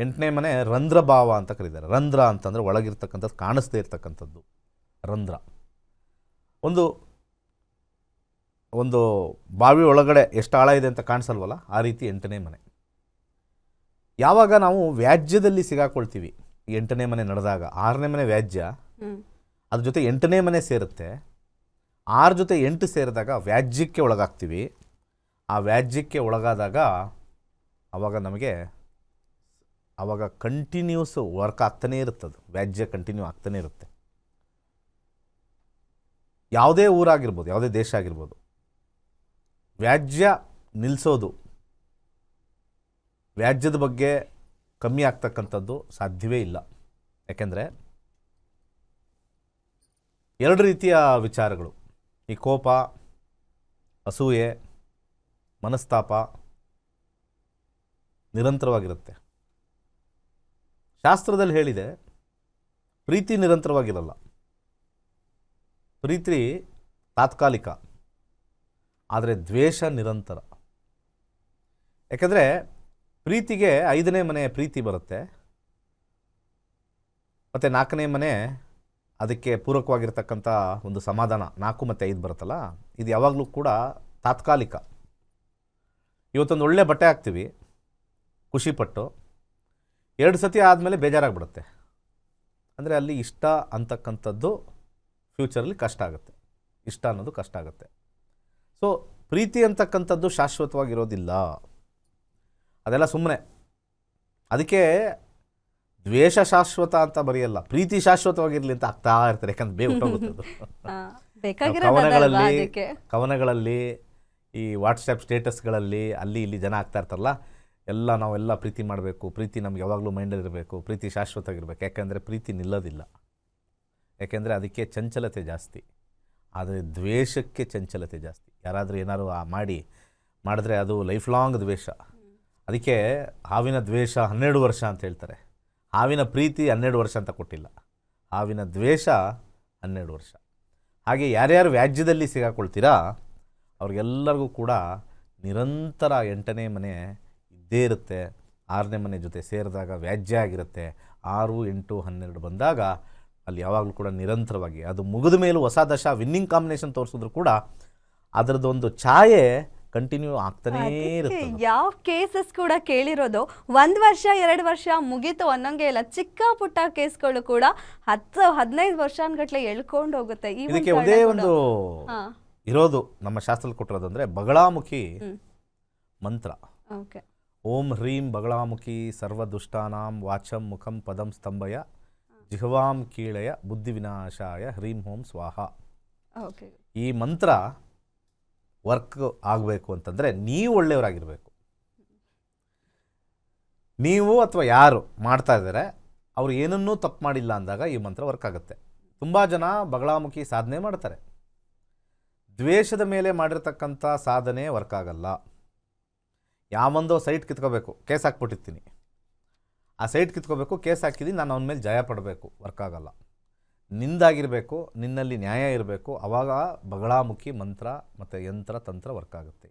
ಎಂಟನೇ ಮನೆ ರಂಧ್ರ ಭಾವ ಅಂತ ಕರೀತಾರೆ. ರಂಧ್ರ ಅಂತಂದರೆ ಒಳಗಿರ್ತಕ್ಕಂಥದ್ದು ಕಾಣಿಸ್ದೇ ಇರ್ತಕ್ಕಂಥದ್ದು. ರಂಧ್ರ. ಒಂದು ಒಂದು ಬಾವಿ ಒಳಗಡೆ ಎಷ್ಟು ಆಳ ಇದೆ ಅಂತ ಕಾಣಿಸಲ್ವಲ್ಲ? ಆ ರೀತಿ ಎಂಟನೇ ಮನೆ. ಯಾವಾಗ ನಾವು ವ್ಯಾಜ್ಯದಲ್ಲಿ ಸಿಗಾಕೊಳ್ತೀವಿ ಎಂಟನೇ ಮನೆ ನಡೆದಾಗ ಆರನೇ ಮನೆ ವ್ಯಾಜ್ಯ ಅದ್ರ ಜೊತೆ ಎಂಟನೇ ಮನೆ ಸೇರುತ್ತೆ. ಆರು ಜೊತೆ ಎಂಟು ಸೇರಿದಾಗ ವ್ಯಾಜ್ಯಕ್ಕೆ ಒಳಗಾಗ್ತೀವಿ. ಆ ವ್ಯಾಜ್ಯಕ್ಕೆ ಒಳಗಾದಾಗ ಆವಾಗ ನಮಗೆ ಆವಾಗ ಕಂಟಿನ್ಯೂಸ್ ವರ್ಕ್ ಆಗ್ತಾನೇ ಇರುತ್ತದು. ವ್ಯಾಜ್ಯ ಕಂಟಿನ್ಯೂ ಆಗ್ತಾನೇ ಇರುತ್ತೆ. ಯಾವುದೇ ಊರಾಗಿರ್ಬೋದು, ಯಾವುದೇ ದೇಶ ಆಗಿರ್ಬೋದು, ವ್ಯಾಜ್ಯ ನಿಲ್ಲಿಸೋದು ವ್ಯಾಜ್ಯದ ಬಗ್ಗೆ ಕಮ್ಮಿ ಆಗ್ತಕ್ಕಂಥದ್ದು ಸಾಧ್ಯವೇ ಇಲ್ಲ. ಯಾಕೆಂದರೆ ಎರಡು ರೀತಿಯ ವಿಚಾರಗಳು. ಈ ಕೋಪ, ಅಸೂಯೆ, ಮನಸ್ತಾಪ ನಿರಂತರವಾಗಿರುತ್ತೆ. ಶಾಸ್ತ್ರದಲ್ಲಿ ಹೇಳಿದೆ, ಪ್ರೀತಿ ನಿರಂತರವಾಗಿರಲ್ಲ. ಪ್ರೀತಿ ತಾತ್ಕಾಲಿಕ, ಆದರೆ ದ್ವೇಷ ನಿರಂತರ. ಯಾಕಂದರೆ ಪ್ರೀತಿಗೆ ಐದನೇ ಮನೆ ಪ್ರೀತಿ ಬರುತ್ತೆ, ಮತ್ತು ನಾಲ್ಕನೇ ಮನೆ ಅದಕ್ಕೆ ಪೂರಕವಾಗಿರ್ತಕ್ಕಂಥ ಒಂದು ಸಮಾಧಾನ, ನಾಲ್ಕು ಮತ್ತು ಐದು ಬರುತ್ತಲ್ಲ, ಇದು ಯಾವಾಗಲೂ ಕೂಡ ತಾತ್ಕಾಲಿಕ. ಇವತ್ತೊಂದು ಒಳ್ಳೆ ಬಟ್ಟೆ ಹಾಕ್ತೀವಿ, ಖುಷಿಪಟ್ಟು. ಎರಡು ಸತಿ ಆದಮೇಲೆ ಬೇಜಾರಾಗ್ಬಿಡುತ್ತೆ. ಅಂದರೆ ಅಲ್ಲಿ ಇಷ್ಟ ಅಂತಕ್ಕಂಥದ್ದು ಫ್ಯೂಚರಲ್ಲಿ ಕಷ್ಟ ಆಗುತ್ತೆ. ಇಷ್ಟ ಅನ್ನೋದು ಕಷ್ಟ ಆಗುತ್ತೆ. ಸೊ ಪ್ರೀತಿ ಅಂತಕ್ಕಂಥದ್ದು ಶಾಶ್ವತವಾಗಿರೋದಿಲ್ಲ. ಅದೆಲ್ಲ ಸುಮ್ಮನೆ ಅದಕ್ಕೆ ದ್ವೇಷ ಶಾಶ್ವತ ಅಂತ ಬರೆಯಲ್ಲ ಪ್ರೀತಿ ಶಾಶ್ವತವಾಗಿರಲಿ ಅಂತ ಆಗ್ತಾ ಇರ್ತಾರೆ ಯಾಕಂದ್ರೆ ಬೇಗ ಕವನಗಳಲ್ಲಿ ಕವನಗಳಲ್ಲಿ ಈ ವಾಟ್ಸಪ್ ಸ್ಟೇಟಸ್ಗಳಲ್ಲಿ ಅಲ್ಲಿ ಇಲ್ಲಿ ಜನ ಆಗ್ತಾ ಇರ್ತಾರಲ್ಲ ಎಲ್ಲ ನಾವೆಲ್ಲ ಪ್ರೀತಿ ಮಾಡಬೇಕು, ಪ್ರೀತಿ ನಮ್ಗೆ ಯಾವಾಗಲೂ ಮೈಂಡಲ್ಲಿರಬೇಕು ಪ್ರೀತಿ ಶಾಶ್ವತವಾಗಿರಬೇಕು. ಯಾಕೆಂದರೆ ಪ್ರೀತಿ ನಿಲ್ಲೋದಿಲ್ಲ. ಯಾಕೆಂದರೆ ಅದಕ್ಕೆ ಚಂಚಲತೆ ಜಾಸ್ತಿ. ಆದರೆ ದ್ವೇಷಕ್ಕೆ ಚಂಚಲತೆ ಜಾಸ್ತಿ. ಯಾರಾದರೂ ಏನಾದ್ರು ಆ ಮಾಡಿ, ಮಾಡಿದ್ರೆ ಅದು ಲೈಫ್ ಲಾಂಗ್ ದ್ವೇಷ. ಅದಕ್ಕೆ ಹಾವಿನ ದ್ವೇಷ ಹನ್ನೆರಡು ವರ್ಷ ಅಂತ ಹೇಳ್ತಾರೆ. ಹಾವಿನ ಪ್ರೀತಿ ಹನ್ನೆರಡು ವರ್ಷ ಅಂತ ಕೊಟ್ಟಿಲ್ಲ. ಹಾವಿನ ದ್ವೇಷ ಹನ್ನೆರಡು ವರ್ಷ. ಹಾಗೆ ಯಾರ್ಯಾರು ವ್ಯಾಜ್ಯದಲ್ಲಿ ಸಿಗಾಕೊಳ್ತೀರಾ, ಅವ್ರಿಗೆಲ್ಲರಿಗೂ ಕೂಡ ನಿರಂತರ ಎಂಟನೇ ಮನೆ ಇದ್ದೇ ಇರುತ್ತೆ. ಆರನೇ ಮನೆ ಜೊತೆ ಸೇರಿದಾಗ ವ್ಯಾಜ್ಯ ಆಗಿರುತ್ತೆ. ಆರು ಎಂಟು ಹನ್ನೆರಡು ಬಂದಾಗ ಅಲ್ಲಿ ಯಾವಾಗಲೂ ಕೂಡ ನಿರಂತರವಾಗಿ ಅದು ಮುಗಿದ ಮೇಲೂ ಹೊಸ ದಶ ವಿನ್ನಿಂಗ್ ಕಾಂಬಿನೇಷನ್ ತೋರಿಸಿದ್ರು ಕೂಡ ಅದರದ್ದೊಂದು ಛಾಯೆ ಕಂಟಿನ್ಯೂ ಆಗ್ತಾನೇ ಇರುತ್ತೆ. ಯಾವ ಕೇಸಸ್ ಕೂಡ ಕೇಳಿರೋದು ಒಂದ್ ವರ್ಷ ಎರಡು ವರ್ಷ ಮುಗೀತು ಅನ್ನೋಂಗೆ ಇಲ್ಲ. ಚಿಕ್ಕ ಪುಟ್ಟ ಕೇಸ್ಗಳು ಕೂಡ ಹತ್ತು ಹದಿನೈದು ವರ್ಷಾನ್ಗಟ್ಲೆ ಎಳ್ಕೊಂಡು ಹೋಗುತ್ತೆ ಇದಕ್ಕೆ ಒಂದೇ ಒಂದು ಇರೋದು ನಮ್ಮ ಶಾಸ್ತ್ರದಲ್ಲಿ ಕೊಟ್ಟಿರೋದಂದ್ರೆ ಬಗಳಾಮುಖಿ. ಮಂತ್ರ. ಓಕೆ. ಓಂ ಹ್ರೀಂ ಬಗಳಾಮುಖಿ ಸರ್ವದುಷ್ಟಾನಾಂ ವಾಚಂ ಮುಖಂ ಪದಂ ಸ್ತಂಭಯ ಜಿಹ್ವಾಂ ಕೀಳಯ ಬುದ್ಧಿ ವಿನಾಶಾಯ ಹ್ರೀಂ ಹೋಂ ಸ್ವಾಹ. ಓಕೆ. ಈ ಮಂತ್ರ ವರ್ಕ್ ಆಗಬೇಕು ಅಂತಂದರೆ ನೀವು ಒಳ್ಳೆಯವರಾಗಿರಬೇಕು. ನೀವು ಅಥವಾ ಯಾರು ಮಾಡ್ತಾ ಇದ್ದಾರೆ ಅವ್ರು ಏನನ್ನೂ ತಪ್ಪು ಮಾಡಿಲ್ಲ ಅಂದಾಗ ಈ ಮಂತ್ರ ವರ್ಕ್ ಆಗುತ್ತೆ. ತುಂಬ ಜನ ಬಗಳಾಮುಖಿ ಸಾಧನೆ ಮಾಡ್ತಾರೆ. ದ್ವೇಷದ ಮೇಲೆ ಮಾಡಿರತಕ್ಕಂಥ ಸಾಧನೆ ವರ್ಕ್ ಆಗಲ್ಲ. ಯಾವೊಂದೋ ಸೈಟ್ ಕಿತ್ಕೋಬೇಕು, ಕೇಸ್ ಹಾಕ್ಬಿಟ್ಟಿರ್ತೀನಿ. ಆ ಸೈಟ್ ಕಿತ್ಕೋಬೇಕು, ಕೇಸ್ ಹಾಕಿದ್ದೀನಿ ನಾನು ಅವನ ಮೇಲೆ ಜಯ ಪಡಬೇಕು, ವರ್ಕ್ ಆಗಲ್ಲ. ನಿಂದಾಗಿರಬೇಕು, ನಿನ್ನಲ್ಲಿ ನ್ಯಾಯ ಇರಬೇಕು ಆವಾಗ ಬಗಳಾಮುಖಿ ಮಂತ್ರ ಮತ್ತು ಯಂತ್ರ, ತಂತ್ರ ವರ್ಕ್ ಆಗುತ್ತೆ.